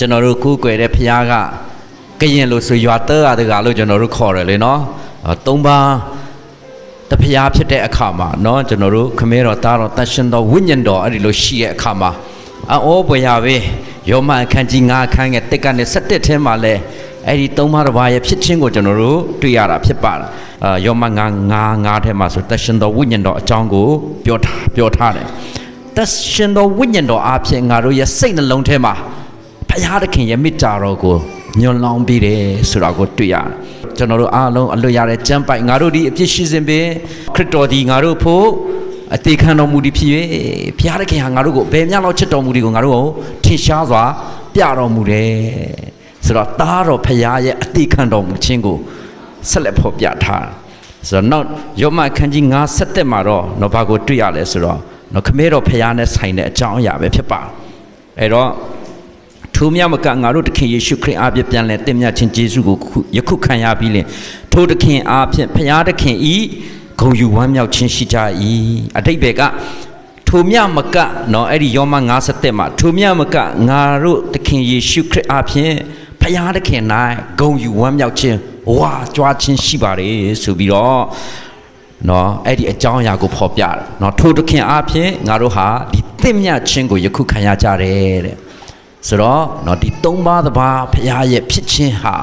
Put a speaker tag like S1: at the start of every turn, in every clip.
S1: ကျွန်တော်တို့ကိုးကွယ်တဲ့ဖခင်ကကရင်လို့ဆိုရွာတဲရတကလို့ကျွန်တော်တို့ခေါ်တယ်လေနော်အဲသုံးပါးတဖျားဖြစ်တဲ့အခါမှာเนาะကျွန်တော်တို့ခမဲတော်သားတော်တန်ရှင်တော်ဝိညာဉ်တော်အဲ့ဒီလိုရှိတဲ့အခါမှာအောဘွေရပဲယောမအခန်းကြီး9အခန်းငယ်တက်ကနေ17ထဲမှာလဲအဲ့ဒီသုံးပါးတစ်ပါးရဲ့ဖြစ်ခြင်းကိုကျွန်တော်တို့တွေ့ရတာဖြစ်ပါတယ်အာယောမ9 9 9ထဲမှာဆိုတန်ရှင်တော်ဝိညာဉ်တော်အကြောင်းကိုပြောထားပြောထားတယ်တန်ရှင်တော်ဝိညာဉ်တော်အဖြစ်ငါတို့ရဲ့စိတ်နှလုံးထဲမှာဘု ရားသခင်ရဲ့မေတ္တာတော်ကိုညွန်လောင်းပြီးတယ်ဆိုတာကိုတွေ့ရတယ်ကျွန်တော်တို့အားလုံးအလွတ်ရတဲ့ကြမ်းပိုက်ငါတို့ဒီအပြစ်ရှိစဉ်ပင်ခရစ်တော်ဒီငါတို့ဖို့အသေးခံတော်မူသည်ဖြစ်၍ဘုရားသခင်ဟာငါတို့ကိုဘယ်မျှလောက်ချစ်တော်မူသည်ကိုငါတို့ကိုထင်ရှားစွာပြတော်မူတယ်ဆိုတော့တားတော်ဘုရားရဲ့အသေးခံတော်မူခြင်းကိုဆက်လက်ဖော်ပြထားတယ်ဆိုတော့နောက်ယောမခန်းကြီး9ဆက်တက်မှာတော့တော့ဘာကိုတွေ့ရလဲဆိုတော့တော့ခမဲတော်ဖရားနဲ့ဆိုင်တဲ့အကြောင်းအရာပဲဖြစ်ပါတယ်အဲ့တော့ ထိုမြတ်မကငါတို့တခင်ယေရှုခရစ်အားဖြင့်ပြန်လဲတင်မြတ်ခြင်းယေရှုကိုခုယခုခံရပြီးလင်ထိုတခင်အားဖြင့်ဖရားတခင်ဤဂုံယူဝမ်းမြောက်ခြင်းရှိကြ၏အတိတ်ဘယ်ကထိုမြတ်မကနော်အဲ့ဒီယောမ57မှာထိုမြတ်မကငါတို့တခင်ယေရှုခရစ်အားဖြင့်ဖရားတခင်၌ဂုံယူဝမ်းမြောက်ခြင်းဝါကြွားခြင်းရှိပါတယ်ဆိုပြီးတော့နော်အဲ့ဒီအကြောင်းအရာကိုဖော်ပြတယ်နော်ထိုတခင်အားဖြင့်ငါတို့ဟာဒီသင့်မြတ်ခြင်းကိုယခုခံရကြတယ်တဲ့ ဆိုတော့နော်ဒီသုံးပါးတစ်ပါးဖခင်ရဲ့ဖြစ်ခြင်းဟာ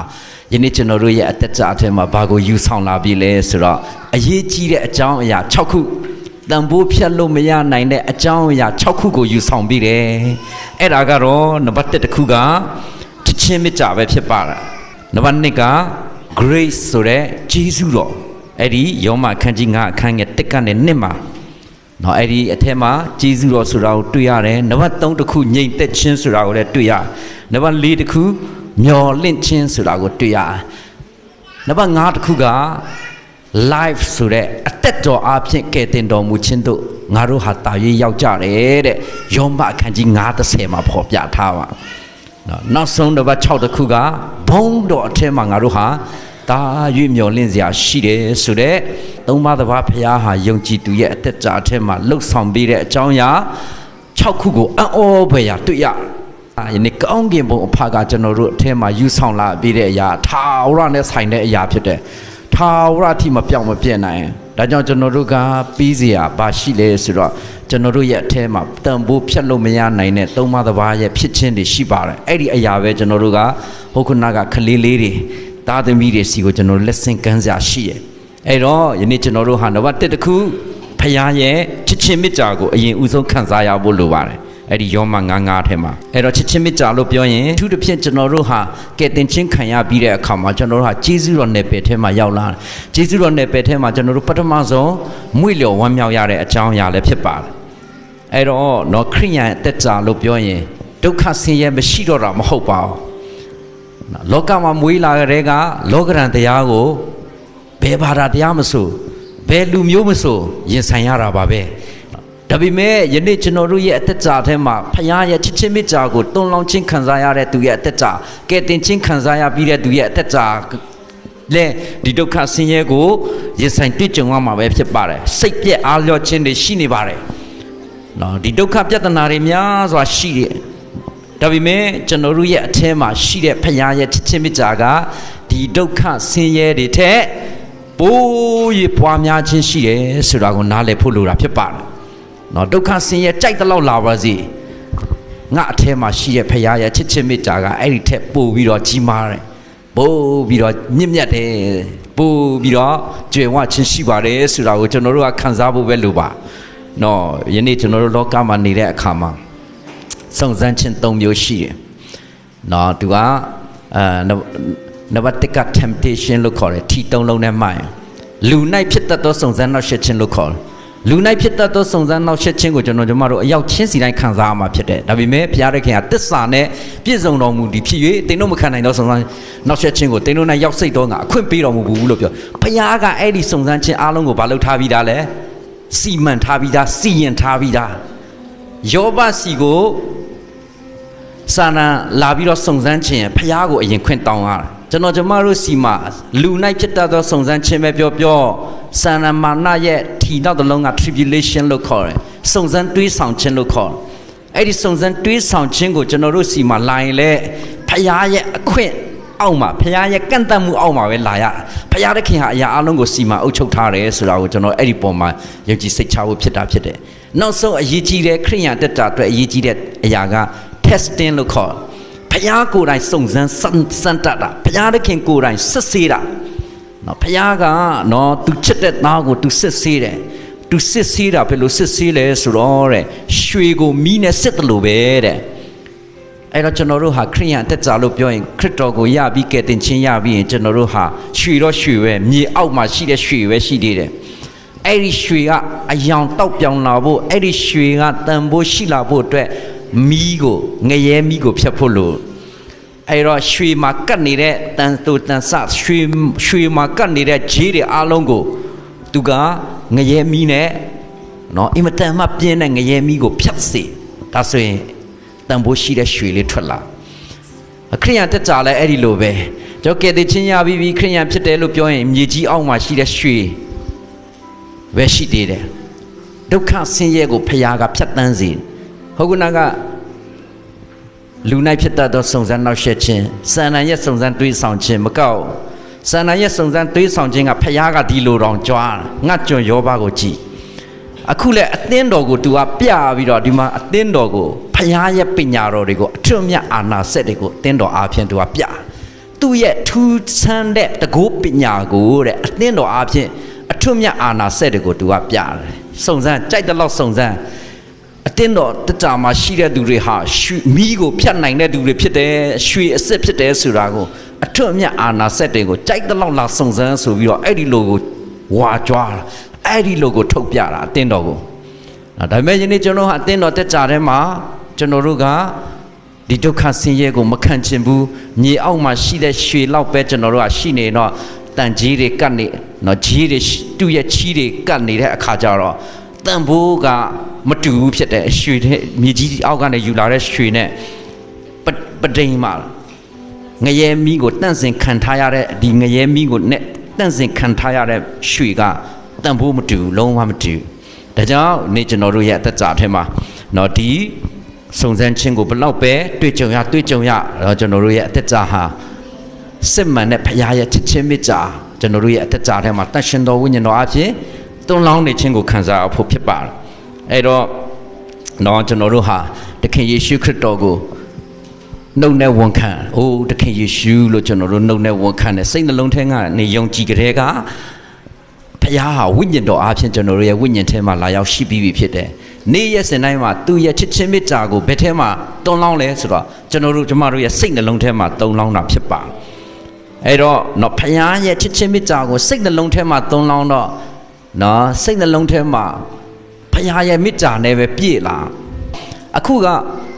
S1: ယနေ့ကျွန်တော်တို့ရဲ့အသက်တာအထက်မှာဘာကိုယူဆောင်လာပြီလဲဆိုတော့အရေးကြီးတဲ့အကြောင်းအရာ6ခုတန်ဖိုးဖြတ်လို့မရနိုင်တဲ့အကြောင်းအရာ6ခုကိုယူဆောင်ပြီးတယ်အဲ့ဒါကတော့နံပါတ်1တစ်ခုကချစ်ချင်းမေတ္တာပဲဖြစ်ပါတာနံပါတ်2က grace ဆိုတဲ့ဂျေဇုတော်အဲ့ဒီယောမခန်းကြီး9အခန်းငယ်1ကနေ1မှာ နော်အဲ့ဒီအထက်မှာဂျေဇုတော်ဆိုတာကိုတွေ့ရတယ်နံပါတ်3တစ်ခုငြိမ်သက်ခြင်းဆိုတာကိုလည်းတွေ့ရနံပါတ်4တစ်ခုမျော်လင့်ခြင်းဆိုတာကိုတွေ့ရနံပါတ်5တစ်ခုက life ဆိုတဲ့အသက်တော်အဖြစ်ကဲ့တင်တော်မူခြင်းတို့ငါတို့ဟာတာ၍ရောက်ကြတယ်တဲ့ယောမအခန်းကြီး9:30မှာဖော်ပြထားပါနော်နောက်ဆုံးတစ်ပတ်6တစ်ခုကဘုံတော်အထက်မှာငါတို့ဟာ တာ၍မျော်လင့်စရာရှိတယ်ဆိုတဲ့သုံးပါးတစ်ပါးဖရားဟာယုံကြည်သူရဲ့အသက်တာအထက်မှာလှုပ်ဆောင်ပေးတဲ့အကြောင်းအရာ6ခုကိုအံ့ဩဖွယ်ရာတွေ့ရယနေ့ကောင်းကင်ဘုံအဖကကျွန်တော်တို့အထက်မှာယူဆောင်လာပြီးတဲ့အရာထာဝရနဲ့ဆိုင်တဲ့အရာဖြစ်တဲ့ထာဝရအထိမပြောင်းမပြည့်နိုင်ဒါကြောင့်ကျွန်တော်တို့ကပြီးစရာဘာရှိလဲဆိုတော့ကျွန်တော်တို့ရဲ့အထဲမှာတန်ဖိုးဖြတ်လို့မရနိုင်တဲ့သုံးပါးတစ်ပါးရဲ့ဖြစ်ခြင်းတွေရှိပါတယ်အဲ့ဒီအရာပဲကျွန်တော်တို့ကဟုတ်ခုနကခလေးလေးတွေ သားသမီးတွေစီကိုကျွန်တော်လက်ဆင့်ကမ်းစရာရှိရဲ့အဲ့တော့ယနေ့ကျွန်တော်တို့ဟာနံပါတ်1တစ်ခုဖခင်ရဲ့ချစ်ချင်းမေတ္တာကိုအရင်ဦးဆုံးခံစားရဖို့လိုပါတယ်အဲ့ဒီယောမ99ထဲမှာအဲ့တော့ချစ်ချင်းမေတ္တာလို့ပြောရင်အထူးသဖြင့်ကျွန်တော်တို့ဟာကဲတင်ချင်းခံရပြီးတဲ့အခါမှာကျွန်တော်တို့ဟာဂျေဇုတော်နယ်ပယ်ထဲမှာရောက်လာတယ်ဂျေဇုတော်နယ်ပယ်ထဲမှာကျွန်တော်တို့ပထမဆုံးမွေ့လျော်ဝမ်းမြောက်ရတဲ့အကြောင်းအရာလည်းဖြစ်ပါတယ်အဲ့တော့နော်ခရိယန်အသက်တာလို့ပြောရင်ဒုက္ခဆင်းရဲမရှိတော့တာမဟုတ်ပါဘူးနော် လောကမှာမွေးလာတဲ့ကလောကရန်တရားကိုဘယ်ဘာသာတရားမဆိုဘယ်လူမျိုးမဆိုရင်ဆိုင်ရတာပါပဲဒါပေမဲ့ယနေ့ကျွန်တော်တို့ရဲ့အသက်တာထဲမှာဖခင်ရဲ့ချစ်ချင်းမေတ္တာကိုတွန်းလောင်းခြင်းခံစားရတဲ့သူရဲ့အသက်တာကဲတင်ခြင်းခံစားရပြီးတဲ့သူရဲ့အသက်တာလဲဒီဒုက္ခဆင်းရဲကိုရင်ဆိုင်တွေ့ကြုံရမှာပဲဖြစ်ပါတယ်စိတ်ပြက်အားလျော့ခြင်းတွေရှိနေပါတယ်နော်ဒီဒုက္ခပြဿနာတွေများစွာရှိတယ် ဒါပေမဲ့ကျွန်တော်တို့ရဲ့အထဲမှာရှိတဲ့ဖခင်ရဲ့ချစ်ချင်းမေတ္တာကဒီဒုက္ခဆင်းရဲတွေထက်ပိုးရပွားများခြင်းရှိတယ်ဆိုတာကိုနားလည်ဖို့လိုတာဖြစ်ပါတယ်နော်ဒုက္ခဆင်းရဲကြိုက်တဲ့လောက်လာပါစေငါအထဲမှာရှိတဲ့ဖခင်ရဲ့ချစ်ချင်းမေတ္တာကအဲ့ဒီထက်ပိုပြီးတော့ကြီးမားတယ်ပိုပြီးတော့မြင့်မြတ်တယ်ပိုပြီးတော့ကြွယ်ဝခြင်းရှိပါတယ်ဆိုတာကိုကျွန်တော်တို့ကခံစားဖို့ပဲလိုပါနော်ယနေ့ကျွန်တော်တို့လောကမှာနေတဲ့အခါမှာ စုံစမ်းခြင်း၃မျိုးရှိတယ်နော်သူကအဲနံပါတ်1က temptation လို့ခေါ်တယ်ထီသုံးလုံးနဲ့မှိုင်လူ၌ဖြစ်တတ်သောစုံစမ်းနောက်ရှက်ခြင်းလို့ခေါ်တယ်လူ၌ဖြစ်တတ်သောစုံစမ်းနောက်ရှက်ခြင်းကိုကျွန်တော်တို့မတို့အရောက်ချင်းစီတိုင်းခံစားရမှာဖြစ်တယ်ဒါပေမဲ့ဘုရားသခင်ကတစ္ဆာနဲ့ပြည့်စုံတော်မူသည်ဖြစ်၍တင်တို့မခံနိုင်သောစုံစမ်းနောက်ရှက်ခြင်းကိုတင်တို့၌ရောက်စိတ်တော်ငါအခွင့်ပေးတော်မူဘူးလို့ပြောဘုရားကအဲ့ဒီစုံစမ်းခြင်းအားလုံးကိုဘာလုပ်ထားပြီးသားလဲစီမံထားပြီးသားစီရင်ထားပြီးသား ယောဘစီကိုစာနာလာပြီးတော့စုံစမ်းခြင်းဖះကိုအရင်ခွင့်တောင်းရတာကျွန်တော်ကျမတို့စီမှာလူ၌ဖြစ်တတ်သောစုံစမ်းခြင်းပဲပြောပြောစာနာမာနရဲ့ထီနောက်တစ်လုံးက tribulation လို့ခေါ်တယ်စုံစမ်းတွေးဆောင်ခြင်းလို့ခေါ်တယ်အဲ့ဒီစုံစမ်းတွေးဆောင်ခြင်းကိုကျွန်တော်တို့စီမှာလာရင်လေဖခင်ရဲ့အခွင့်အောက်မှာဖခင်ရဲ့ကန့်တတ်မှုအောက်မှာပဲလာရဖခင်တခင်ဟာအရာအလုံးကိုစီမှာအုပ်ချုပ်ထားတယ်ဆိုတာကိုကျွန်တော်အဲ့ဒီပုံမှာယုံကြည်စိတ်ချဖို့ဖြစ်တာဖြစ်တယ် နောက်ဆုံးအရေးကြီးတဲ့ခရိယန်တက်တာအတွက်အရေးကြီးတဲ့အရာက testing လို့ခေါ်ဖခင်ကိုယ်တိုင်စုံစမ်းစမ်းတတ်တာဖခင်တခင်ကိုယ်တိုင်စစ်ဆေးတာနော်ဖခင်ကနော်သူချစ်တဲ့သားကိုသူစစ်ဆေးတယ်သူစစ်ဆေးတာဘယ်လိုစစ်ဆေးလဲဆိုတော့တဲ့ရွှေကိုမီးနဲ့စစ်တယ်လို့ပဲတဲ့အဲ့တော့ကျွန်တော်တို့ဟာခရိယန်တက်ကြလို့ပြောရင်ခရစ်တော်ကိုယပြီးကယ်တင်ခြင်းယပြီးရင်ကျွန်တော်တို့ဟာရွှေတော့ရွှေပဲမြေအောက်မှာရှိတဲ့ရွှေပဲရှိသေးတယ် အဲ့ဒီရွှေကအယောင်တောက်ပြောင်လာဖို့အဲ့ဒီရွှေကတန်ဖိုးရှိလာဖို့အတွက်မီးကိုငရဲမီးကိုဖြတ်ဖို့လို့အဲ့တော့ရွှေမှာကတ်နေတဲ့တန်တူတန်ဆရွှေရွှေမှာကတ်နေတဲ့ဂျေးတွေအားလုံးကိုသူကငရဲမီးနဲ့နော်အင်မတန်မှပြင်းတဲ့ငရဲမီးကိုဖြတ်စေဒါဆိုရင်တန်ဖိုးရှိတဲ့ရွှေလေးထွက်လာအခရိယန်တက်ကြလဲအဲ့ဒီလိုပဲကျွန်တော်ကယ်တင်ချင်းရပြီးပြီခရိယန်ဖြစ်တယ်လို့ပြောရင်မြေကြီးအောက်မှာရှိတဲ့ရွှေ ပဲရှိသေးတယ်ဒုက္ခဆင်းရဲကိုဖခင်ကဖြတ်တန်းစေဟုတ်ကနာကလူ၌ဖြစ်တတ်သောစုံစမ်းနောက်ဆက်ခြင်းစန္ဒန်ရဲ့စုံစမ်းတွေးဆောင်ခြင်းမကောက်စန္ဒန်ရဲ့စုံစမ်းတွေးဆောင်ခြင်းကဖျားကဒီလိုတောင်ကြွားငတ်ကြွယောဘကိုကြည်အခုလဲအသင်းတော်ကို तू ကပြပြီးတော့ဒီမှာအသင်းတော်ကိုဖျားရဲ့ပညာတော်တွေကိုအထွတ်မြတ်အာနာစက်တွေကိုအသင်းတော်အားဖြင့် तू ကပြသူ့ရဲ့ထူးဆန်းတဲ့တကုပညာကိုတဲ့အသင်းတော်အားဖြင့် အထွတ်မြတ်အာနာစက်တွေကို तू ကပြတယ်စုံစမ်းကြိုက်တဲ့လောက်စုံစမ်းအတင်းတော်တတမှာရှိတဲ့သူတွေဟာရွှေမီးကိုဖြတ်နိုင်တဲ့သူတွေဖြစ်တယ်ရွှေအစ်စ်ဖြစ်တယ်ဆိုတာကိုအထွတ်အမြတ်အာနာစက်တွေကိုကြိုက်တဲ့လောက်လာစုံစမ်းဆိုပြီးတော့အဲ့ဒီလိုကိုဝါကြွားတာအဲ့ဒီလိုကိုထုတ်ပြတာအတင်းတော်ကိုနော်ဒါပေမဲ့ယနေ့ကျွန်တော်ဟာအတင်းတော်တက်ကြတဲ့မှာကျွန်တော်တို့ကဒီဒုက္ခဆင်းရဲကိုမခံချင်ဘူးမြေအောက်မှာရှိတဲ့ရွှေလောက်ပဲကျွန်တော်တို့ကရှိနေတော့ တန်ကြီးတွေကတ်နေနော်ကြီးတွေတူရဲ့ချီးတွေကတ်နေတဲ့အခါကျတော့တန်ဖိုးကမတူဘူးဖြစ်တဲ့ရွှေတဲ့မြေကြီးအောက်ကနေယူလာတဲ့ရွှေနဲ့ပပဒိန်မှာငရဲမီးကိုတန့်စင်ခံထားရတဲ့ဒီငရဲမီးကိုနဲ့တန့်စင်ခံထားရတဲ့ရွှေကတန်ဖိုးမတူဘူးလုံးဝမတူဘူးဒါကြောင့်နေကျွန်တော်တို့ရဲ့အသက်တာထဲမှာနော်ဒီစုံစမ်းခြင်းကိုဘလောက်ပဲတွေ့ကြုံရတွေ့ကြုံရတော့ကျွန်တော်တို့ရဲ့အသက်တာဟာ စစ်မှန်တဲ့ဖရားရဲ့ချစ်ချင်းမေတ္တာကျွန်တော်တို့ရဲ့အသက်တာထဲမှာတန်ရှင်တော်ဝိညာဉ်တော်အဖြစ်တွန်းလောင်းနေခြင်းကိုခံစားဖို့ဖြစ်ပါတယ်အဲ့တော့တော့ကျွန်တော်တို့ဟာတခင်ယေရှုခရစ်တော်ကိုနှုတ်နဲ့ဝန်ခံအိုးတခင်ယေရှုလို့ကျွန်တော်တို့နှုတ်နဲ့ဝန်ခံတယ်စိတ်နှလုံးထဲကနေယုံကြည်ကြတဲ့ကဖခင်ဟာဝိညာဉ်တော်အားဖြင့်ကျွန်တော်တို့ရဲ့ဝိညာဉ်ထဲမှာလာရောက်ရှိပြီးပြီဖြစ်တယ်နေ့ရက်စဉ်တိုင်းမှာသူ့ရဲ့ချစ်ချင်းမေတ္တာကိုဘယ်ထဲမှာတွန်းလောင်းလဲဆိုတော့ကျွန်တော်တို့ကျမတို့ရဲ့စိတ်နှလုံးထဲမှာတွန်းလောင်းတာဖြစ်ပါတယ် အဲ့တော့နော်ဖခင်ရဲ့ချစ်ချင်းမေတ္တာကိုစိတ်နှလုံးထဲမှာတွန်းလောင်းတော့နော်စိတ်နှလုံးထဲမှာဖခင်ရဲ့မေတ္တာနဲ့ပဲပြည့်လာအခုက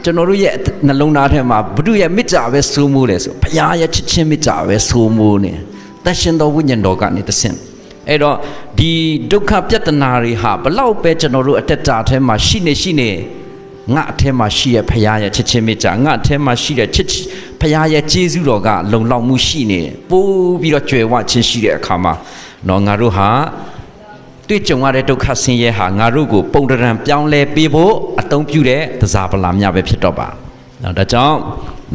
S1: ကျွန်တော်တို့ရဲ့နှလုံးသားထဲမှာဘု து ရဲ့မေတ္တာပဲစိုးမိုးတယ်ဆိုဖခင်ရဲ့ချစ်ချင်းမေတ္တာပဲစိုးမိုးနေတန်ရှင်တော်ဝိညာဉ်တော်ကနေတဆင့်အဲ့တော့ဒီဒုက္ခပြဿနာတွေဟာဘလောက်ပဲကျွန်တော်တို့အတက်တာထဲမှာရှိနေရှိနေ ငါအထဲမှာရှိရဖခင်ရဲ့ချစ်ချင်းမေတ္တာငါအထဲမှာရှိတဲ့ချစ်ဖခင်ရဲ့ကျေးဇူးတော်ကလုံလောက်မှုရှိနေတယ်ပိုးပြီးတော့ကြွယ်ဝခြင်းရှိတဲ့အခါမှာတော့ငါတို့ဟာတွေ့ကြုံရတဲ့ဒုက္ခဆင်းရဲဟာငါတို့ကိုပုံတရံပြောင်းလဲပေးဖို့အသုံးပြုတဲ့သစားပလာများပဲဖြစ်တော့ပါနော်ဒါကြောင့်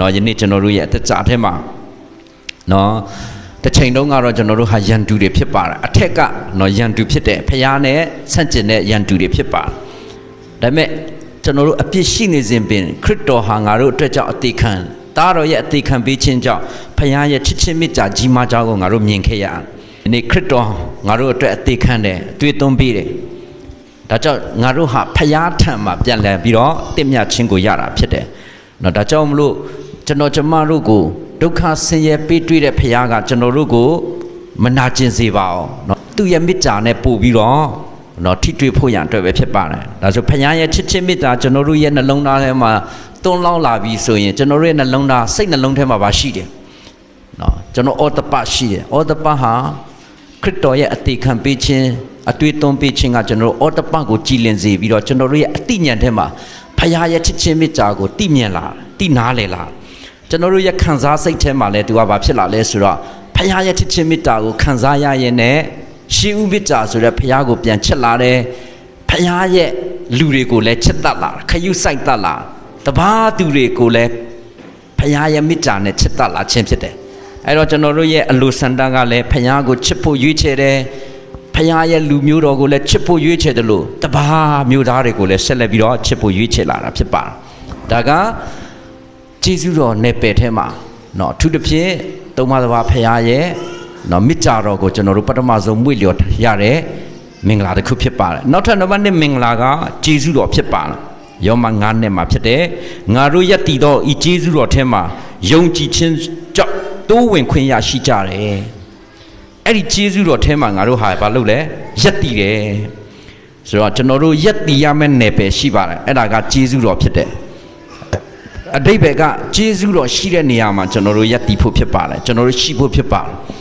S1: တော့ယနေ့ကျွန်တော်တို့ရဲ့အသက်တာထဲမှာနော်တစ်ချိန်တုန်းကတော့ကျွန်တော်တို့ဟာယန်တူတွေဖြစ်ပါတယ်အထက်ကနော်ယန်တူဖြစ်တဲ့ဖျားနဲ့ဆန့်ကျင်တဲ့ယန်တူတွေဖြစ်ပါတယ်ဒါပေမဲ့ ကျွန်တော်တို့အပြစ်ရှိနေစဉ်ပင်ခရစ်တော်ဟာငါတို့အတွက်ကြောင့်အသေးခံသားတော်ရဲ့အသေးခံပေးခြင်းကြောင့်ဖခင်ရဲ့ချစ်ချင်းမေတ္တာကြီးမားကြောင်းကိုငါတို့မြင်ခဲ့ရတယ်။ဒီနေ့ခရစ်တော်ငါတို့အတွက်အသေးခံတယ်အသွေးသွင်းပေးတယ်။ဒါကြောင့်ငါတို့ဟာဖခင်ထံမှာပြန်လည်ပြီးတော့တင့်မြတ်ခြင်းကိုရတာဖြစ်တယ်။နော်ဒါကြောင့်မလို့ကျွန်တော်ကျမတို့ကိုဒုက္ခဆင်းရဲပေးတွေ့တဲ့ဖခင်ကကျွန်တော်တို့ကိုမနာကျင်စေပါအောင်နော်သူ့ရဲ့မေတ္တာနဲ့ပို့ပြီးတော့ နော်ထိတွေ့ဖို့ရန်အတွက်ပဲဖြစ်ပါတယ်ဒါဆိုဖခင်ရဲ့ချစ်ချင်းမေတ္တာကျွန်တော်တို့ရဲ့နှလုံးသားထဲမှာတွန်းလောင်းလာပြီဆိုရင်ကျွန်တော်တို့ရဲ့နှလုံးသားစိတ်နှလုံးထဲမှာပါရှိတယ်နော်ကျွန်တော်ဩတပရှိတယ်ဩတပဟာခရစ်တော်ရဲ့အသေးခံပေးခြင်းအတွေ့သွင်းပေးခြင်းကကျွန်တော်တို့ဩတပကိုကြည်လင်စေပြီးတော့ကျွန်တော်တို့ရဲ့အတိညာဏ်ထဲမှာဖခင်ရဲ့ချစ်ချင်းမေတ္တာကိုတိမြန်လာတိနာလေလာကျွန်တော်တို့ရဲ့ခံစားစိတ်ထဲမှာလည်းသူကဘာဖြစ်လာလဲဆိုတော့ဖခင်ရဲ့ချစ်ချင်းမေတ္တာကိုခံစားရရင်လည်း ရှင်ဥမေတ္တာဆိုတဲ့ဖခင်ကိုပြန်ချစ်လာတယ်ဖခင်ရဲ့လူတွေကိုလည်းချစ်တတ်လာခရုစိုက်တတ်လာ တပါးသူတွေကိုလည်းဖခင်ရဲ့မေတ္တာနဲ့ချစ်တတ်လာခြင်းဖြစ်တယ်အဲ့တော့ကျွန်တော်တို့ရဲ့အလိုဆန္ဒကလည်းဖခင်ကိုချစ်ဖို့ရွေးချယ်တယ်ဖခင်ရဲ့လူမျိုးတော်ကိုလည်းချစ်ဖို့ရွေးချယ်တယ်လို့တပါးမျိုးသားတွေကိုလည်းဆက်လက်ပြီးတော့ချစ်ဖို့ရွေးချယ်လာတာဖြစ်ပါတယ်ဒါကကျေးဇူးတော်နယ်ပယ်ထဲမှာเนาะအထူးသဖြင့်သုံးပါးတစ်ပါးဖခင်ရဲ့ နော်မိကြတော်ကိုကျွန်တော်တို့ပထမဆုံးမွေ့လျော်ရတဲ့မင်္ဂလာတစ်ခုဖြစ်ပါတယ်နောက်ထပ်နံပါတ်1မင်္ဂလာကဂျေဇုတော်ဖြစ်ပါတယ်ယောမ9နဲ့မှာဖြစ်တယ်ငါတို့ယက်တည်သောဤဂျေဇုတော်ထဲမှာယုံကြည်ခြင်းကြောင့်တိုးဝင်ခွင့်ရရှိကြတယ်အဲ့ဒီဂျေဇုတော်ထဲမှာငါတို့ဟာဘာလုပ်လဲယက်တည်တယ်ဆိုတော့ကျွန်တော်တို့ယက်တည်ရမယ့်နယ်ပယ်ရှိပါတယ်အဲ့ဒါကဂျေဇုတော်ဖြစ်တယ်အတိတ်ဘက်ကဂျေဇုတော်ရှိတဲ့နေရာမှာကျွန်တော်တို့ယက်တည်ဖို့ဖြစ်ပါတယ်ကျွန်တော်တို့ရှိဖို့ဖြစ်ပါတယ်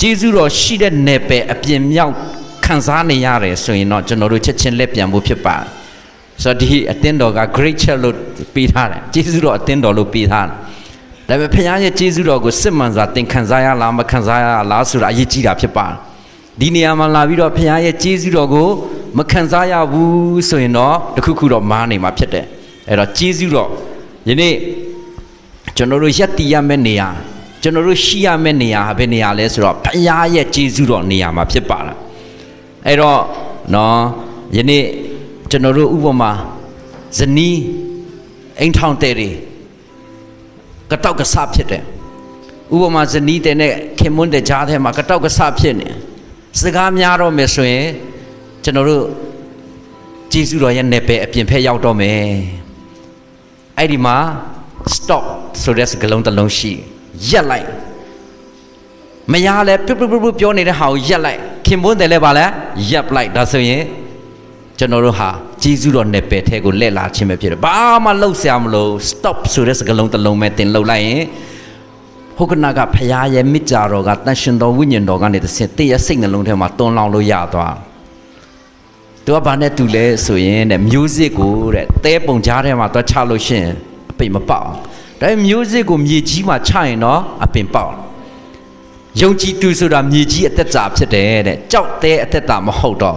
S1: ကျေးဇူးတော်ရှိတဲ့နယ်ပယ်အပြင်မြောက်ခံစားနေရတယ်ဆိုရင်တော့ကျွန်တော်တို့ချက်ချင်းလက်ပြန်ဖို့ဖြစ်ပါတယ်ဆိုတော့ဒီအသင်းတော်က great church လို့ပေးထားတယ်ကျေးဇူးတော်အသင်းတော်လို့ပေးထားတယ်ဒါပေမဲ့ဖခင်ရဲ့ကျေးဇူးတော်ကိုစစ်မှန်စွာသင်ခံစားရလားမခံစားရလားဆိုတာအရေးကြီးတာဖြစ်ပါတယ်ဒီနေရာမှာလာပြီးတော့ဖခင်ရဲ့ကျေးဇူးတော်ကိုမခံစားရဘူးဆိုရင်တော့တခုခုတော့မားနေမှာဖြစ်တယ်အဲ့တော့ကျေးဇူးတော်ယနေ့ကျွန်တော်တို့ရက်တည်ရမယ့်နေရာ ကျွန်တော်တို့ရှိရမယ့်နေရာဟာဘယ်နေရာလဲဆိုတော့ဖခင်ရဲ့ကျေးဇူးတော်နေရာမှာဖြစ်ပါလားအဲ့တော့နော်ယနေ့ကျွန်တော်တို့ဥပမာဇနီးအိမ်ထောင်တဲ့တွေကတောက်ကဆဖြစ်တယ်ဥပမာဇနီးတဲ့နဲ့ခင်မွန်းတဲ့ကြားထဲမှာကတောက်ကဆဖြစ်နေစကားများတော့မယ်ဆိုရင်ကျွန်တော်တို့ကျေးဇူးတော်ရဲ့နယ်ပယ်အပြင်ဖက်ရောက်တော့မယ်အဲ့ဒီမှာ stop ဆိုတဲ့စကားလုံးတစ်လုံးရှိ ရက်လိုက်မရလဲပြုတ်ပြုတ်ပြုတ်ပြောနေတဲ့ဟာကိုရက်လိုက်ခင်မွန်းတယ်လဲပါလဲရက်လိုက်ဒါဆိုရင်ကျွန်တော်တို့ဟာဂျေဇုတော်နယ်ပယ်ထဲကိုလှည့်လာခြင်းပဲဖြစ်တယ်ဘာမှလှုပ်ရှားမလို့ stop ဆိုတဲ့စကားလုံးတစ်လုံးပဲတင်လှုပ်လိုက်ရင်ဟုတ်ကနာကဖရားရဲ့မြစ်ကြတော်ကတန်ရှင်တော်ဝိညာဉ်တော်ကနေတစ်ဆင့်တည့်ရဲ့စိတ်နှလုံးထဲမှာတွန်းလောင်းလို့ရသွားသူကဘာနဲ့တူလဲဆိုရင်တဲ့ music ကိုတဲ့တဲပုံကြားထဲမှာသွားချလို့ရှိရင်အပိတ်မပေါက် ဒါပေမဲ့ music ကိုမြေကြီးမှာချရင်တော့အပင်ပေါက်ယုံကြည်သူဆိုတာမြေကြီးအသက်တာဖြစ်တယ်တဲ့ကြောက်တဲ့အသက်တာမဟုတ်တော့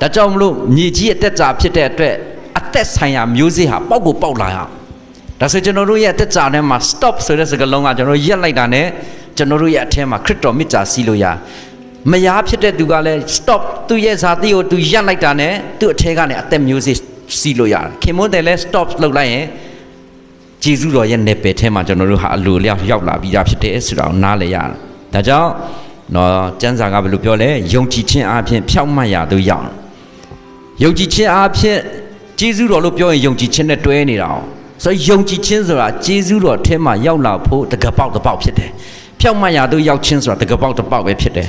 S1: ဒါကြောင့်မလို့မြေကြီးအသက်တာဖြစ်တဲ့အတွက်အသက်ဆိုင်ရာမျိုးစေ့ဟာပေါက်ကိုပေါက်လာရအောင်ဒါဆိုကျွန်တော်တို့ရဲ့အသက်တာထဲမှာ stop ဆိုတဲ့စကားလုံးကကျွန်တော်ရက်လိုက်တာ ਨੇ ကျွန်တော်တို့ရဲ့အထဲမှာခရစ်တော်မြစ်တာစီးလို့ရမယားဖြစ်တဲ့သူကလည်း stop သူ့ရဲ့ဇာတိကိုသူရက်လိုက်တာ ਨੇ သူ့အထဲကနေအသက်မျိုးစေ့စီးလို့ရတယ်ခင်မွန်းတယ်လည်း stop လုပ်လိုက်ရင် ဂျေဇုတော်ရဲ့နယ်ပယ်ထဲမှာကျွန်တော်တို့ဟာအလိုလျောက်ရောက်လာပြီးသားဖြစ်တယ်ဆိုတာကိုနားလည်ရတယ်ဒါကြောင့်နော်ကျမ်းစာကဘယ်လိုပြောလဲယုံကြည်ခြင်းအပြင်ဖြောက်မှတ်ရသူရောက်ယုံကြည်ခြင်းအပြင်ဂျေဇုတော်လို့ပြောရင်ယုံကြည်ခြင်းနဲ့တွဲနေတာအောင်ဆိုယုံကြည်ခြင်းဆိုတာဂျေဇုတော်ထဲမှာရောက်လာဖို့တကပောက်တပောက်ဖြစ်တယ်ဖြောက်မှတ်ရသူရောက်ခြင်းဆိုတာတကပောက်တပောက်ပဲဖြစ်တယ်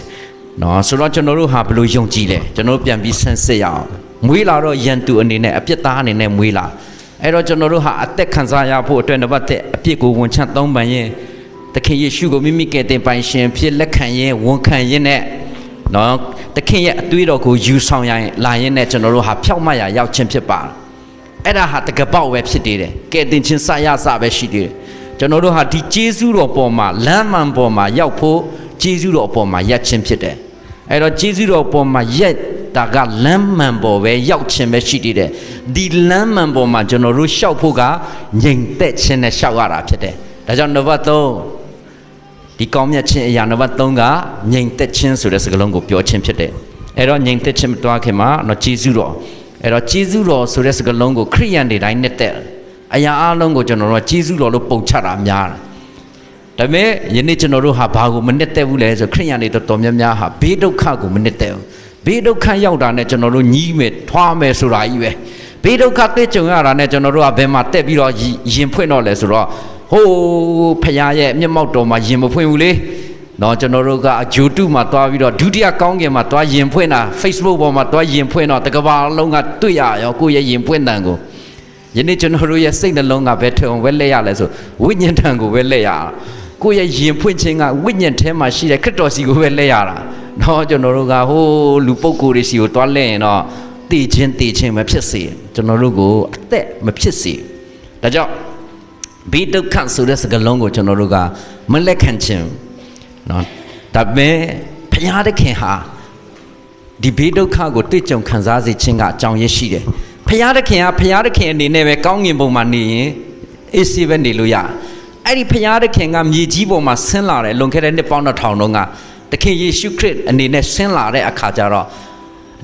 S1: နော်ဆိုတော့ကျွန်တော်တို့ဟာဘယ်လိုယုံကြည်လဲကျွန်တော်တို့ပြန်ပြီးဆန်းစစ်ရအောင်မွေးလာတော့ယန်တူအနေနဲ့အပြစ်သားအနေနဲ့မွေးလာ အဲ့တော့ကျွန်တော်တို့ဟာအသက်ခံစားရဖို့အတွက်နံပါတ်1အပြစ်ကိုဝန်ချသုံးပန်ရင်သခင်ယေရှုကိုမိမိကယ်တင်ပိုင်ရှင်ဖြစ်လက်ခံရင်ဝန်ခံရင်နဲ့နော်သခင်ရဲ့အသွေးတော်ကိုယူဆောင်ရရင်လာရင်နဲ့ကျွန်တော်တို့ဟာဖြောက်မှတ်ရရောက်ခြင်းဖြစ်ပါအဲ့ဒါဟာတကပောက်ပဲဖြစ်သေးတယ်ကယ်တင်ခြင်းစရစပဲရှိသေးတယ်ကျွန်တော်တို့ဟာဒီဂျေဇုတော်ပေါ်မှာလမ်းမှန်ပေါ်မှာရောက်ဖို့ဂျေဇုတော်ပေါ်မှာရက်ခြင်းဖြစ်တယ် အဲ့တော့ဂျေဇုတော်ပေါ်မှာရက်တာကလမ်းမှန်ပေါ်ပဲရောက်ခြင်းပဲရှိသေးတယ်ဒီလမ်းမှန်ပေါ်မှာကျွန်တော်တို့ရှောက်ဖို့ကငြိမ်သက်ခြင်းနဲ့ရှောက်ရတာဖြစ်တယ်ဒါကြောင့်နံပါတ်3ဒီကောင်းမြတ်ခြင်းအရာနံပါတ်3ကငြိမ်သက်ခြင်းဆိုတဲ့စကားလုံးကိုပြောခြင်းဖြစ်တယ်အဲ့တော့ငြိမ်သက်ခြင်းမတွားခင်မှာတော့ဂျေဇုတော်အဲ့တော့ဂျေဇုတော်ဆိုတဲ့စကားလုံးကိုခရိယန်တွေတိုင်းနဲ့တဲ့အရာအလုံးကိုကျွန်တော်တို့ကဂျေဇုတော်လို့ပုံချတာများတယ် ဒါပေမဲ့ယနေ့ကျွန်တော်တို့ဟာဘာကိုမနစ်သက်ဘူးလဲဆိုခရိယန်တွေတော်တော်များများဟာဘေးဒုက္ခကိုမနစ်သက်ဘူးဘေးဒုက္ခရောက်တာနဲ့ကျွန်တော်တို့ညီးမယ်ထွားမယ်ဆိုတာကြီးပဲဘေးဒုက္ခသိကြုံရတာနဲ့ကျွန်တော်တို့ကဘယ်မှာတက်ပြီးတော့ရင်ဖွင့်တော့လဲဆိုတော့ဟိုးဖခင်ရဲ့မျက်မှောက်တော်မှာရင်မဖွင့်ဘူးလေနော်ကျွန်တော်တို့ကအဂျိုတုမှာတွားပြီးတော့ဒုတိယကောင်းကင်မှာတွားရင်ဖွင့်တာ Facebook ပေါ်မှာတွားရင်ဖွင့်တော့တကဘာလုံးကတွေ့ရရောကိုယ့်ရဲ့ရင်ဖွင့်တန်ကိုယနေ့ကျွန်တော်တို့ရဲ့စိတ်နှလုံးကဘယ်ထုံဝဲလက်ရလဲဆိုဝိညာဉ်ထံကိုပဲလက်ရ ကိုယ့်ရဲ့ရင်ဖွင့်ခြင်းကဝိညာဉ်ထဲမှာရှိတဲ့ခရစ်တော်စီကိုပဲလက်ရတာနော်ကျွန်တော်တို့ကဟိုးလူပုဂ္ဂိုလ်တွေစီကိုတွားလဲရင်တော့တည်ခြင်းတည်ခြင်းမဖြစ်စေကျွန်တော်တို့ကိုအသက်မဖြစ်စေဒါကြောင့်ဘေးဒုက္ခဆိုတဲ့စကားလုံးကိုကျွန်တော်တို့ကမလက်ခံခြင်းနော်ဒါပေမဲ့ဘုရားသခင်ဟာဒီဘေးဒုက္ခကိုတွေ့ကြုံခံစားစေခြင်းကအကြောင်းရရှိတယ်ဘဖရာသခင်ကဖရာသခင်အနေနဲ့ပဲကောင်းငင်ဘုံမှာနေရင်အေးဆေးပဲနေလို့ရ အဲ့ဒီဖရာသခင်ကမြေကြီးပေါ်မှာဆင်းလာတယ်လွန်ခဲ့တဲ့နှစ်ပေါင်းတစ်ထောင်တုန်းကသခင်ယေရှုခရစ်အနေနဲ့ဆင်းလာတဲ့အခါကျတော့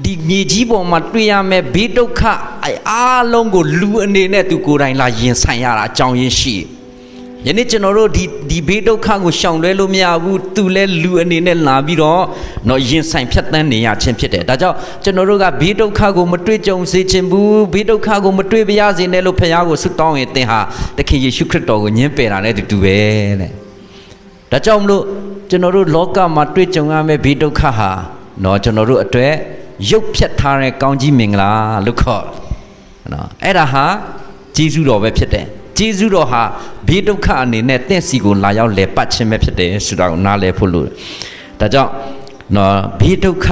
S1: ဒီမြေကြီးပေါ်မှာတွေ့ရမယ်ဘေးဒုက္ခအဲ့အားလုံးကိုလူအနေနဲ့သူကိုယ်တိုင်လာရင်ဆိုင်ရတာအကြောင်းရင်းရှိတယ် ယနေ့ကျွန်တော်တို့ဒီဒီဘေးဒုက္ခကိုရှောင်လွှဲလို့မရဘူးသူလဲလူအနေနဲ့လာပြီးတော့တော့ရင်ဆိုင်ဖြတ်တန်းနေရခြင်းဖြစ်တယ်ဒါကြောင့်ကျွန်တော်တို့ကဘေးဒုက္ခကိုမတွေ့ကြုံစေခြင်းဘူးဘေးဒုက္ခကိုမတွေ့ပါရစေနဲ့လို့ဖခင်ကိုဆုတောင်းရင်သင်ဟာသခင်ယေရှုခရစ်တော်ကိုညှင်းပယ်တာနဲ့တူတူပဲတဲ့ဒါကြောင့်မလို့ကျွန်တော်တို့လောကမှာတွေ့ကြုံရမယ့်ဘေးဒုက္ခဟာတော့ကျွန်တော်တို့အတွက်ရုပ်ဖြတ်ထားတဲ့ကောင်းကြီးမင်္ဂလာလို့ခေါ်တယ်နော်အဲ့ဒါဟာဂျေဇုတော်ပဲဖြစ်တယ် ဂျေဇုတော်ဟာဘေးဒုက္ခအနေနဲ့တင့်စီကိုလာရောက်လဲပတ်ခြင်းပဲဖြစ်တယ်ဆိုတာကိုနားလည်ဖို့လိုတယ်ဒါကြောင့်နော်ဘေးဒုက္ခ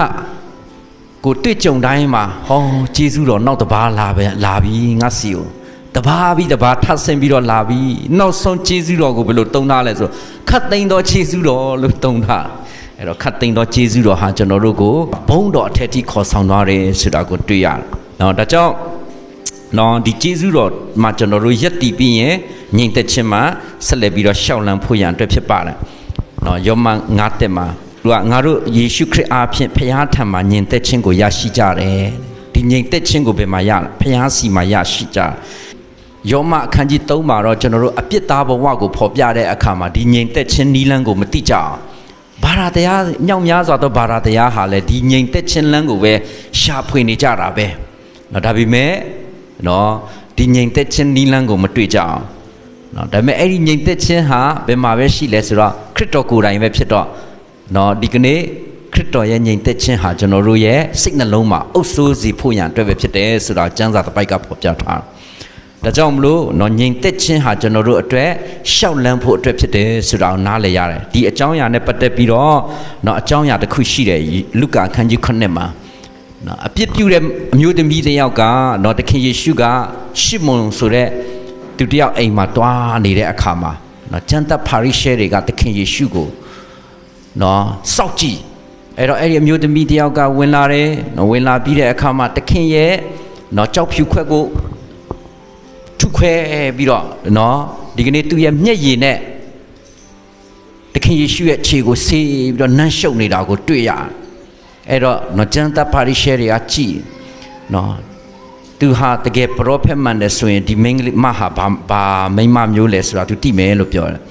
S1: ကိုတွေ့ကြုံတိုင်းမှာဟောဂျေဇုတော်နောက်တစ်ပါးလာပဲလာပြီးငါစီကိုတပါးပြီးတပါးထပ်ဆင်းပြီးတော့လာပြီးနောက်ဆုံးဂျေဇုတော်ကိုဘယ်လိုတုံးထားလဲဆိုခတ်သိမ်းသောဂျေဇုတော်လို့တုံးထားအဲ့တော့ခတ်သိမ်းသောဂျေဇုတော်ဟာကျွန်တော်တို့ကိုဘုန်းတော်အထက်ထိခေါ်ဆောင်သွားတယ်ဆိုတာကိုတွေ့ရတယ်နော်ဒါကြောင့် နော်ဒီကျေးဇူးတော်မှာကျွန်တော်တို့ယက်တည်ပြီးရင်ငြိမ်သက်ခြင်းမှာဆက်လက်ပြီးတော့ရှောက်လန်းဖို့ရန်အတွက်ဖြစ်ပါတယ်။နော်ယောမငါးတက်မှာသူကငါတို့ယေရှုခရစ်အားဖြင့်ဖခင်ထံမှာငြိမ်သက်ခြင်းကိုရရှိကြတယ်။ဒီငြိမ်သက်ခြင်းကိုဘယ်မှာရလဲဖခင်စီမှာရရှိကြတယ်။ယောမအခန်းကြီး3မှာတော့ကျွန်တော်တို့အပြစ်သားဘဝကိုဖော်ပြတဲ့အခါမှာဒီငြိမ်သက်ခြင်းနီးလန်းကိုမတိကြအောင်။ဘာသာတရားမြောက်များစွာသောဘာသာတရားဟာလည်းဒီငြိမ်သက်ခြင်းလန်းကိုပဲရှာဖွေနေကြတာပဲ။နော်ဒါပေမဲ့ နော်ဒီငြိမ်သက်ခြင်းနီးလန်းကိုမတွေ့ကြအောင်နော်ဒါပေမဲ့အဲ့ဒီငြိမ်သက်ခြင်းဟာဘယ်မှာပဲရှိလဲဆိုတော့ခရစ်တော်ကိုယ်တိုင်ပဲဖြစ်တော့နော်ဒီကနေ့ခရစ်တော်ရဲ့ငြိမ်သက်ခြင်းဟာကျွန်တော်တို့ရဲ့စိတ်နှလုံးမှာအုပ်ဆိုးစီဖို့ရန်အတွက်ပဲဖြစ်တယ်ဆိုတော့ကျမ်းစာတစ်ပိုက်ကဖော်ပြထားတယ်ဒါကြောင့်မလို့နော်ငြိမ်သက်ခြင်းဟာကျွန်တော်တို့အတွက်ရှောက်လန်းဖို့အတွက်ဖြစ်တယ်ဆိုတာကိုနားလည်ရတယ်ဒီအကြောင်းအရာနဲ့ပတ်သက်ပြီးတော့နော်အကြောင်းအရာတစ်ခုရှိတယ်လုကာခန်းကြီး9မှာ နော်အပြစ်ပြုတဲ့အမျိုးသမီးတစ်ယောက်ကနော်တခင်ယေရှုကရှစ်မုန်ဆိုတဲ့သူတစ်ယောက်အိမ်မှာတွားနေတဲ့အခါမှာနော်ကျန်တပ်ပါရိရှဲတွေကတခင်ယေရှုကိုနော်စောက်ကြည့်အဲ့တော့အဲ့ဒီအမျိုးသမီးတစ်ယောက်ကဝင်လာတယ်နော်ဝင်လာပြီးတဲ့အခါမှာတခင်ရဲ့နော်ကြောက်ဖြူခွက်ကိုထုခွဲပြီးတော့နော်ဒီကနေ့သူ့ရဲ့မျက်ရည်နဲ့တခင်ယေရှုရဲ့ခြေကိုဆေးပြီးတော့နမ်းရှုပ်နေတာကိုတွေ့ရတယ် အဲ့တော့နော်ကျန်တာပါရီရှယ်တွေကကြည်နော်သူဟာတကယ်ပရောဖက်မှန်တယ်ဆိုရင်ဒီမင်းကလေးမဟာဘာဘာမိန်းမမျိုးလဲဆိုတာသူသိမယ်လို့ပြောတယ်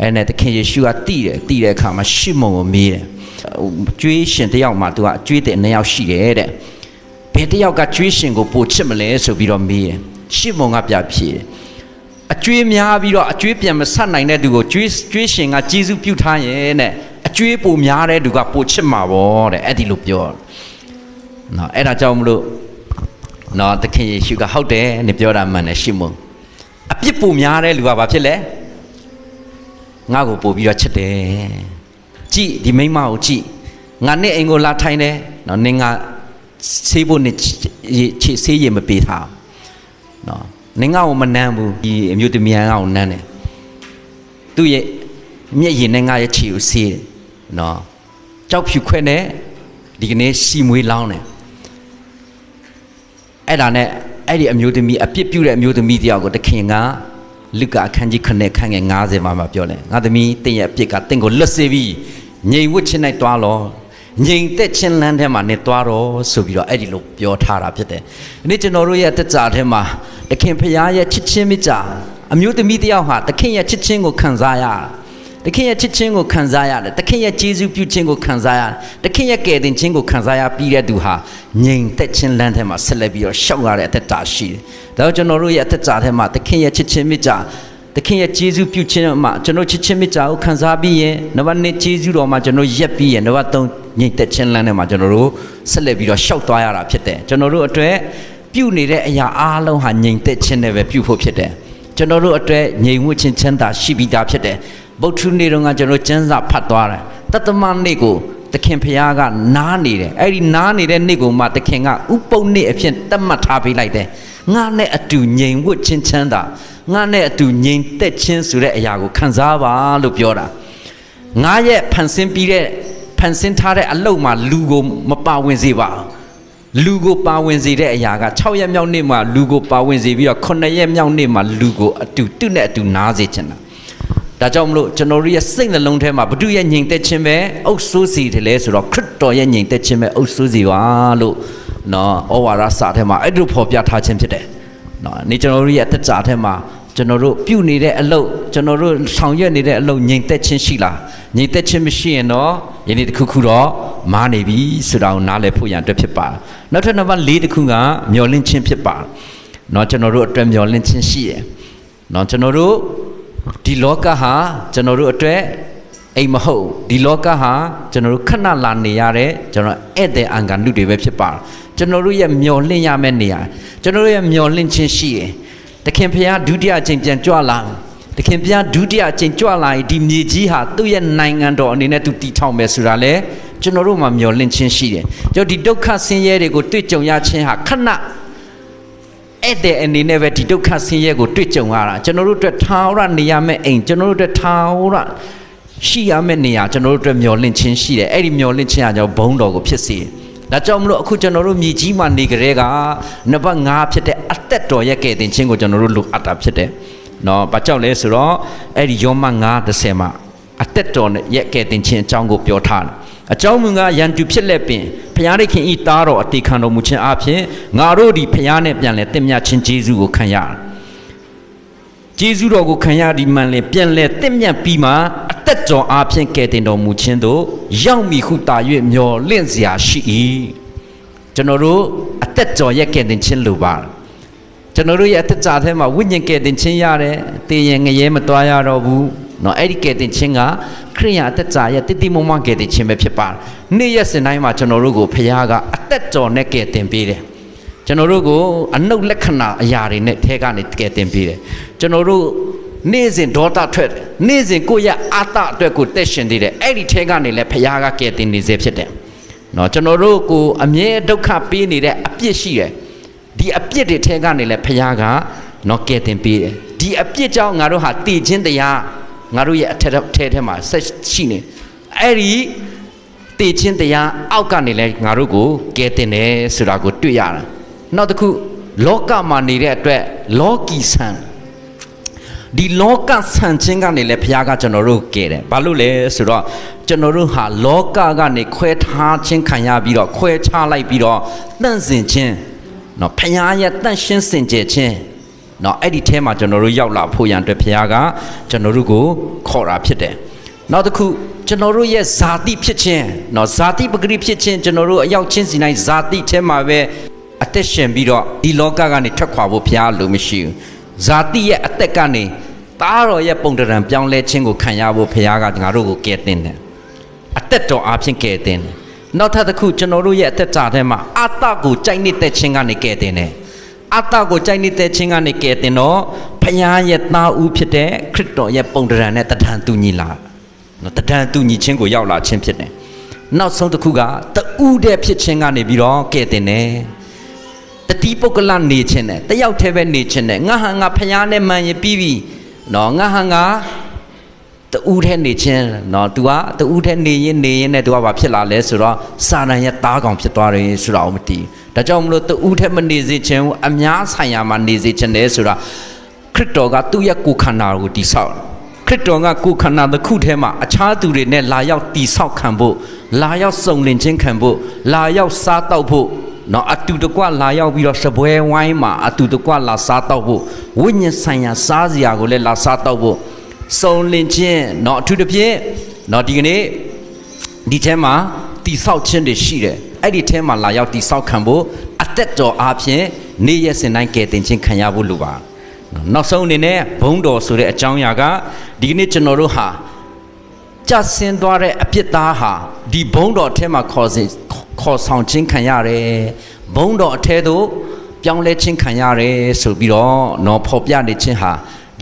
S1: အဲ့နဲ့တခင်ယေရှုကသိတယ်သိတဲ့အခါမှာရှစ်မုံကိုမေးတယ်ဟိုကျွေးရှင်တစ်ယောက်မှသူကအကျွေးတဲ့နှစ်ယောက်ရှိတယ်တဲ့ဘယ်တစ်ယောက်ကကျွေးရှင်ကိုပိုချစ်မလဲဆိုပြီးတော့မေးတယ်ရှစ်မုံကပြဖြေတယ်အကျွေးများပြီးတော့အကျွေးပြန်မဆက်နိုင်တဲ့သူကိုကျွေးကျွေးရှင်ကကျေးဇူးပြုထားရင်တဲ့အ ကျွေးပိုများတဲ့သူကပိုချစ်မှာပေါ့တဲ့အဲ့ဒီလိုပြောတယ်နော်အဲ့ဒါကြောင့်မလို့နော်သခင်ယေရှုကဟုတ်တယ်နေပြောတာမှန်တယ်ရှိမို့အပြစ်ပိုများတဲ့လူကဘာဖြစ်လဲငါ့ကိုပို့ပြီးတော့ချစ်တယ်ကြည့်ဒီမိန်းမကိုကြည့်ငါနဲ့အိမ်ကိုလာထိုင်တယ်နော်နင်ကဆေးဖို့နဲ့ချေဆေးရမပေးထားနော်နင်ငါ့ကိုမနှမ်းဘူးဒီအမျိုးသမီးကငါ့ကိုနှမ်းတယ်သူ့ရဲ့မျက်ရည်နဲ့ငါရဲ့ခြေကိုဆေးတယ် နော်ကြောက်ဖြူခွဲ့နဲ့ဒီကနေ့စီမွေးလောင်းတယ်အဲ့ဒါနဲ့အဲ့ဒီအမျိုးသမီးအပြစ်ပြုတဲ့အမျိုးသမီးတယောက်ကိုတခင်ကလူကအခန်းကြီး9ခန်းငယ်90မှာမှာပြောတယ်ငါသမီးတင့်ရဲ့အပြစ်ကတင့်ကိုလွတ်စေပြီငြိမ်ဝတ်ချင်း၌တွားလောငြိမ်သက်ချင်းလမ်းထဲမှာနေတွားတော့ဆိုပြီးတော့အဲ့ဒီလိုပြောထားတာဖြစ်တယ်ဒီနေ့ကျွန်တော်တို့ရဲ့အသက်တာထဲမှာတခင်ဖရားရဲ့ချစ်ချင်းမြတ်တာအမျိုးသမီးတယောက်ဟာတခင်ရဲ့ချစ်ချင်းကိုခံစားရတာ တခင်ရဲ့ချစ်ချင်းကိုခံစားရတယ်တခင်ရဲ့ကျေးဇူးပြုခြင်းကိုခံစားရတယ်တခင်ရဲ့ကယ်တင်ခြင်းကိုခံစားရပြီးတဲ့သူဟာငြိမ်သက်ခြင်းလမ်းထဲမှာဆက်လက်ပြီးတော့ရှောက်ရတဲ့အသက်တာရှိတယ်ဒါကြောင့်ကျွန်တော်တို့ရဲ့အသက်တာထဲမှာတခင်ရဲ့ချစ်ချင်းမြတ်တာတခင်ရဲ့ကျေးဇူးပြုခြင်းမှာကျွန်တော်ချစ်ချင်းမြတ်တာကိုခံစားပြီးရင်နံပါတ်1ကျေးဇူးတော်မှာကျွန်တော်ရက်ပြီးရင်နံပါတ်3ငြိမ်သက်ခြင်းလမ်းထဲမှာကျွန်တော်တို့ဆက်လက်ပြီးတော့ရှောက်သွားရတာဖြစ်တယ်ကျွန်တော်တို့အတွက်ပြုနေတဲ့အရာအားလုံးဟာငြိမ်သက်ခြင်းနဲ့ပဲပြုဖို့ဖြစ်တယ်ကျွန်တော်တို့အတွက်ငြိမ်ဝှက်ခြင်းချမ်းသာရှိပြီးသားဖြစ်တယ်ဗုဒ္ဓနေ့တုန်းကကျွန်တော်ကျမ်းစာဖတ်သွားတယ်တတမနေ့ကိုသခင်ဖခင်ကနားနေတယ်အဲ့ဒီနားနေတဲ့နေ့ကိုမှသခင်ကဥပုံနေ့အဖြစ်တတ်မှတ်ထားပေးလိုက်တယ်ငါနဲ့အတူငြိမ်ဝှက်ခြင်းချမ်းသာငါနဲ့အတူငြိမ်သက်ခြင်းဆိုတဲ့အရာကိုခံစားပါလို့ပြောတာငါရဲ့ဖန်ဆင်းပြီးတဲ့ဖန်ဆင်းထားတဲ့အလုပ်မှာလူကိုမပါဝင်စေပါဘူးလူကိုပါဝင်စေတဲ့အရာက6ရက်မြောက်နေ့မှာလူကိုပါဝင်စေပြီးတော့9ရက်မြောက်နေ့မှာလူကိုအတူတုနဲ့အတူနားစေချင်တာ ဒါကြောင့်မလို့ကျွန်တော်တို့ရဲ့စိတ်နှလုံးထဲမှာဘု து ရဲ့ညီန်သက်ခြင်းပဲအုပ်ဆိုးစီတယ်လဲဆိုတော့ခရစ်တော်ရဲ့ညီန်သက်ခြင်းပဲအုပ်ဆိုးစီပါလို့နော်ဩဝါဒစာထဲမှာအဲ့လိုဖော်ပြထားခြင်းဖြစ်တယ်နော်နေကျွန်တော်တို့ရဲ့အသက်တာထဲမှာကျွန်တော်တို့ပြုနေတဲ့အလုပ်ကျွန်တော်တို့ဆောင်ရွက်နေတဲ့အလုပ်ညီန်သက်ခြင်းရှိလားညီန်သက်ခြင်းမရှိရင်တော့ယနေ့တစ်ခုခုတော့မားနေပြီဆိုတာကိုနားလည်ဖို့ရန်အတွက်ဖြစ်ပါတယ်နောက်ထပ်နံပါတ်၄တစ်ခုကမျော်လင့်ခြင်းဖြစ်ပါတယ်နော်ကျွန်တော်တို့အတွက်မျော်လင့်ခြင်းရှိတယ်နော်ကျွန်တော်တို့ ဒီလောကဟာကျွန်တော်တို့အတွက်အိမ်မဟုတ်ဒီလောကဟာကျွန်တော်တို့ခဏလာနေရတဲ့ကျွန်တော်ဧည့်သည်အင်္ဂါနုတွေပဲဖြစ်ပါတယ်ကျွန်တော်တို့ရဲ့မျော်လင့်ရမယ့်နေရာကျွန်တော်တို့ရဲ့မျော်လင့်ခြင်းရှိတယ်တခင်ဖခင်ဒုတိယအချိန်ပြန်ကြွလာတခင်ဖခင်ဒုတိယအချိန်ကြွလာရင်ဒီမြေကြီးဟာသူ့ရဲ့နိုင်ငံတော်အနေနဲ့သူတည်ထောင်မယ်ဆိုတာလေကျွန်တော်တို့မှာမျော်လင့်ခြင်းရှိတယ်ကျွန်တော်ဒီဒုက္ခဆင်းရဲတွေကိုတွေ့ကြုံရခြင်းဟာခဏ အဲ့တဲ့အနေနဲ့ပဲဒီဒုက္ခဆင်းရဲကိုတွေ့ကြုံရတာကျွန်တော်တို့အတွက်ထာဝရနေရမယ့်အိမ်ကျွန်တော်တို့အတွက်ထာဝရရှိရမယ့်နေရာကျွန်တော်တို့အတွက်မျော်လင့်ခြင်းရှိတယ်အဲ့ဒီမျော်လင့်ခြင်းအကြောင်းဘုန်းတော်ကိုဖြစ်စေတယ်ဒါကြောင့်မလို့အခုကျွန်တော်တို့မြေကြီးမှာနေကြတဲ့ကနံပါတ်5ဖြစ်တဲ့အသက်တော်ရဲ့ကယ်တင်ခြင်းကိုကျွန်တော်တို့လိုအပ်တာဖြစ်တယ်။နော်။ဘာကြောင့်လဲဆိုတော့အဲ့ဒီယောမ9:30မှာအသက်တော်နဲ့ရဲ့ကယ်တင်ခြင်းအကြောင်းကိုပြောထားတယ်။ အကြောင်းမူကားယန်တူဖြစ်လက်ပင်ဖျားရိခင်ဤသားတော်အတေခံတော်မူခြင်းအပြင်ငါတို့ဒီဖျားနဲ့ပြန်လဲတင့်မြတ်ခြင်းဂျေဇုကိုခံရတယ်။ဂျေဇုတော်ကိုခံရဒီမှန်လဲပြန်လဲတင့်မြတ်ပြီးမှအသက်တော်အပြင်ကယ်တင်တော်မူခြင်းတို့ရောက်မီဟုတာ၍မျော်လင့်စရာရှိ၏။ကျွန်တော်တို့အသက်တော်ရဲ့ကယ်တင်ခြင်းလိုပါကျွန်တော်တို့ရဲ့အသက်တာထဲမှာဝိညာဉ်ကယ်တင်ခြင်းရတယ်။တည်ရင်ငရဲမသွားရတော့ဘူး။ နော်အဲ့ဒီကယ်တင်ခြင်းကခရိယာအသက်တာရဲ့တတိမုံမကယ်တင်ခြင်းပဲဖြစ်ပါတယ်။နေ့ရက်စဉ်တိုင်းမှာကျွန်တော်တို့ကိုဖခင်ကအသက်တော်နဲ့ကယ်တင်ပေးတယ်။ကျွန်တော်တို့ကိုအနုလက္ခဏာအရာတွေနဲ့ထဲကနေကယ်တင်ပေးတယ်။ကျွန်တော်တို့နေ့စဉ်ဒေါသထွက်တယ်။နေ့စဉ်ကိုယ့်ရဲ့အာတအတွက်ကိုတက်ရှင်သေးတယ်။အဲ့ဒီထဲကနေလည်းဖခင်ကကယ်တင်နေစေဖြစ်တယ်။နော်ကျွန်တော်တို့ကိုအမြဲဒုက္ခပေးနေတဲ့အပြစ်ရှိတယ်ဒီအပြစ်တွေထဲကနေလည်းဖခင်ကနော်ကယ်တင်ပေးတယ်ဒီအပြစ်ကြောင့်ငါတို့ဟာတည်ခြင်းတရား ငါတို့ရဲ့အထက်ထဲထဲမှာဆက်ရှိနေအဲ့ဒီတည်ခြင်းတရားအောက်ကနေလည်းငါတို့ကိုကယ်တင်တယ်ဆိုတာကိုတွေ့ရတာနောက်တစ်ခုလောကမှာနေတဲ့အတွက်လောကီဆန်ဒီလောကဆန်ခြင်းကနေလည်းဘုရားကကျွန်တော်တို့ကယ်တယ်ဘာလို့လဲဆိုတော့ကျွန်တော်တို့ဟာလောကကနေခွဲထားခြင်းခံရပြီးတော့ခွဲခြားလိုက်ပြီးတော့တန့်စင်ခြင်းနော်ဖခင်ရဲ့တန့်ရှင်းစင်ကြယ်ခြင်း နော်အဲ့ဒီထဲမှာကျွန်တော်တို့ရောက်လာဖို့ရန်အတွက်ဖခင်ကကျွန်တော်တို့ကိုခေါ်တာဖြစ်တယ်နောက်တစ်ခုကျွန်တော်တို့ရဲ့ဇာတိဖြစ်ခြင်းနော်ဇာတိပဂရိဖြစ်ခြင်းကျွန်တော်တို့အရောက်ချင်းစီတိုင်းဇာတိထဲမှာပဲအသက်ရှင်ပြီးတော့ဒီလောကကနေထွက်ခွာဖို့ဖခင်လိုမရှိဘူးဇာတိရဲ့အသက်ကနေသားတော်ရဲ့ပုံတရံပြောင်းလဲခြင်းကိုခံရဖို့ဖခင်ကငါတို့ကိုကယ်တင်တယ်အသက်တော်အဖြစ်ကယ်တင်တယ်နောက်ထပ်တစ်ခုကျွန်တော်တို့ရဲ့အသက်တာထဲမှာအာတကိုကြိုက်နေတဲ့ခြင်းကနေကယ်တင်တယ် အာတကိုကြိုက်နေတဲ့ခြင်းကနေကယ်တင်တော့ဖခင်ရဲ့သားဦးဖြစ်တဲ့ခရစ်တော်ရဲ့ပုံတရံနဲ့တဒံတူညီလာနော်တဒံတူညီခြင်းကိုရောက်လာခြင်းဖြစ်တယ်နောက်ဆုံးတစ်ခုကတူးတဲ့ဖြစ်ခြင်းကနေပြီးတော့ကယ်တင်တယ်တတိပုဂ္ဂလနေခြင်းနဲ့တယောက်တည်းပဲနေခြင်းနဲ့ငါဟာငါဖခင်နဲ့မှန်ရင်ပြီးပြီနော်ငါဟာငါတူးထဲနေခြင်းเนาะ तू ကတူးထဲနေရင်နေရင်နဲ့ तू ကဘာဖြစ်လာလဲဆိုတော့စာရန်ရဲ့တားကောင်ဖြစ်သွားတယ်ဆိုတာကိုမတည် ဒါကြောင့်မလို့တူးထဲမနေစေခြင်းအများဆိုင်ရာမှာနေစေခြင်းလဲဆိုတာခရစ်တော်ကသူ့ရဲ့ကိုယ်ခန္ဓာကိုတည်ဆောက်ခရစ်တော်ကကိုယ်ခန္ဓာတစ်ခုထဲမှာအခြားသူတွေနဲ့လာရောက်တည်ဆောက်ခံဖို့လာရောက်စုံလင်ခြင်းခံဖို့လာရောက်စားတောက်ဖို့နော်အတူတကွလာရောက်ပြီးတော့စပွဲဝိုင်းမှာအတူတကွလာစားတောက်ဖို့ဝိညာဉ်ဆိုင်ရာစားစရာကိုလည်းလာစားတောက်ဖို့စုံလင်ခြင်းเนาะအထူးသဖြင့်เนาะဒီကနေ့ဒီထဲမှာတိဆောက်ခြင်းတွေရှိတယ် အဲ့ဒီထဲမှာလာရောက်တိဆောက်ခံဖို့အသက်တော်အားဖြင့်နေ့ရက်စဉ်တိုင်းကယ်တင်ခြင်းခံရဖို့လိုပါနောက်ဆုံးအနေနဲ့ဘုံတော်ဆိုတဲ့အကြောင်းအရာကဒီကနေ့ကျွန်တော်တို့ဟာကြဆင်းသွားတဲ့အပြစ်သားဟာဒီဘုံတော်ထဲမှာခေါ်စဉ်ခေါ်ဆောင်ခြင်းခံရတယ်ဘုံတော်အထဲသို့ပြောင်းလဲခြင်းခံရတယ်ဆိုပြီးတော့နော်ဖော်ပြနေခြင်းဟာ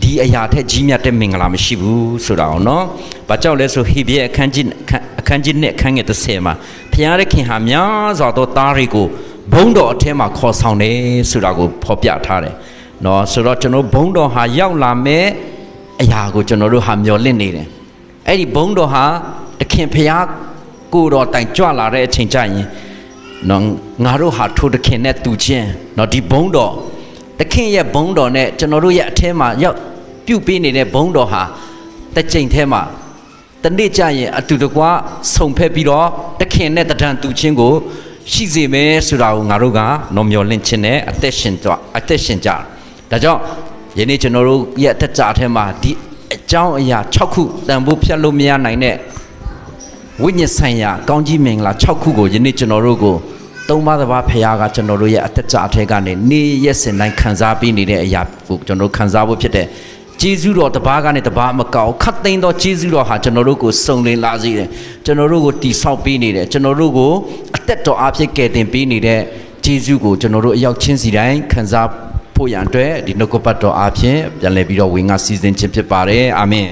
S1: ဒီအရာထက်ကြီးမြတ်တဲ့မင်္ဂလာမရှိဘူးဆိုတာအောင်နော်။ဘာကြောင့်လဲဆိုဟေဘရဲအခန်းကြီးအခန်းကြီးနဲ့အခန်းငယ်30မှာဘုရားသခင်ဟာများစွာသောသားတွေကိုဘုံတော်အထက်မှာခေါ်ဆောင်တယ်ဆိုတာကိုဖော်ပြထားတယ်။နော်ဆိုတော့ကျွန်တော်ဘုံတော်ဟာရောက်လာမဲ့အရာကိုကျွန်တော်တို့ဟာမျှော်လင့်နေတယ်။အဲ့ဒီဘုံတော်ဟာတခင်ဘုရားကိုတော်တိုင်ကြွလာတဲ့အချိန်ကျရင်နော်ငါတို့ဟာထိုတခင်နဲ့တူချင်းနော်ဒီဘုံတော်တခင်ရဲ့ဘုံတော်နဲ့ကျွန်တော်တို့ရဲ့အထဲမှာရောက် ပြုတ်ပေးနေတဲ့ဘုံတော်ဟာတစ်ချိန်ထဲမှာတနေ့ကျရင်အတူတကွဆုံဖက်ပြီးတော့တခင်နဲ့တဒံတူချင်းကို ရှိစေမယ်ဆိုတာကိုငါတို့ကနော်မျောလင့်ခြင်းနဲ့အသက်ရှင်ကြအသက်ရှင်ကြဒါကြောင့်ယနေ့ကျွန်တော်တို့ရဲ့အသက်တာအထဲမှာဒီအကြောင်းအရာ6ခုတန်ဖိုးဖြတ်လို့မရနိုင်တဲ့ဝိညာဉ်ဆိုင်ရာကောင်းကြီးမင်္ဂလာ6ခုကိုယနေ့ကျွန်တော်တို့ကိုသုံးပါးတစ်ပါးဖခင်ကကျွန်တော်တို့ရဲ့အသက်တာအထက်ကနေနေ့ရက်စဉ်တိုင်းခံစားပေးနေတဲ့အရာကိုကျွန်တော်တို့ခံစားဖို့ဖြစ်တဲ့ ဂျေဇုတော်တစ်ပါးကနေတစ်ပါးမကောက်ခတ်သိမ်းသောဂျေဇုတော်ဟာကျွန်တော်တို့ကိုစုံလင်လာစေတယ်ကျွန်တော်တို့ကိုတိဆောက်ပေးနေတယ်ကျွန်တော်တို့ကိုအသက်တော်အဖြစ်ကယ်တင်ပေးနေတဲ့ဂျေဇုကိုကျွန်တော်တို့အရောက်ချင်းစီတိုင်းခံစားဖို့ရန်အတွက်ဒီနှုတ်ကပတ်တော်အဖြစ်ပြန်လည်ပြီးတော့ဝေငါစီစဉ်ခြင်းဖြစ်ပါတယ်အာမင်